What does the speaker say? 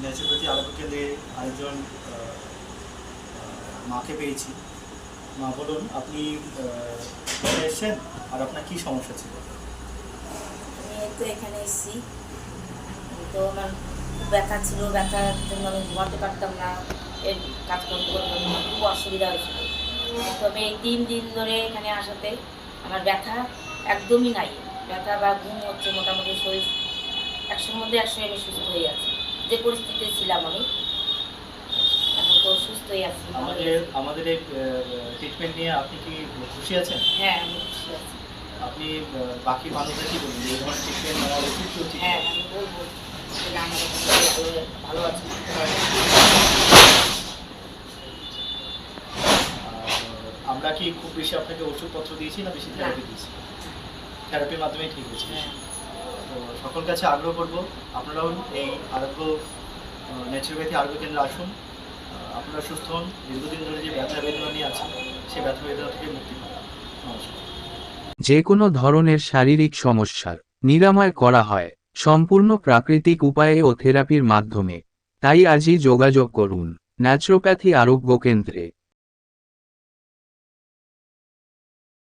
Naturopathy আরোগ্য কেন্দ্রে আরেকজন আহ, আহ, মাকে পেয়েছি। মা বলুন আপনি এসেছেন আর আপনার কী সমস্যা ছিল? আমি তো এখানে এসেছি। তো আমার ব্যথা ছিল ব্যথার জন্য আমি ঘুমাতে পারতাম না। এর কাজকর্ম করতে আমার খুব অসুবিধা হয়েছিল। তবে এই তিন দিন ধরে এখানে আসাতে আমার ব্যথা একদমই নাই। ব্যথা বা ঘুম হচ্ছে মোটামুটি শরীর একশোর মধ্যে একশো আমি সুস্থ হয়ে আছি। যে পরিস্থিতিতে ছিলাম আমি এখন তো সুস্থই আছি। আমাদের আমাদের এই ট্রিটমেন্ট নিয়ে আপনি কি খুশি আছেন? হ্যাঁ আমি খুশি আছি। আপনি বাকি মানুষদের কি বলবেন? এই ধরনের ট্রিটমেন্ট নেওয়া উচিত কি হ্যাঁ আমি বলব ভালো আছি। আমরা কি খুব বেশি আপনাকে ওষুধপত্র দিয়েছি না বেশি থেরাপি দিয়েছি? থেরাপির মাধ্যমেই ঠিক হয়েছে। হ্যাঁ। সকল কাছে আগ্রহ করব, আপনারাও এই আরোগ্য ন্যাচুরোপ্যাথি আরোগ্য কেন্দ্রে আসুন। আপনারা সুস্থ হন। দীর্ঘদিন ধরে যে ব্যথা বেদনা নিয়ে আছেন সেই ব্যথা বেদনা থেকে মুক্তি পান। যে কোনো ধরনের শারীরিক সমস্যার নিরাময় করা হয় সম্পূর্ণ প্রাকৃতিক উপায়ে ও থেরাপির মাধ্যমে। তাই আজই যোগাযোগ করুন। ন্যাচুরোপ্যাথি আরোগ্য কেন্দ্রে।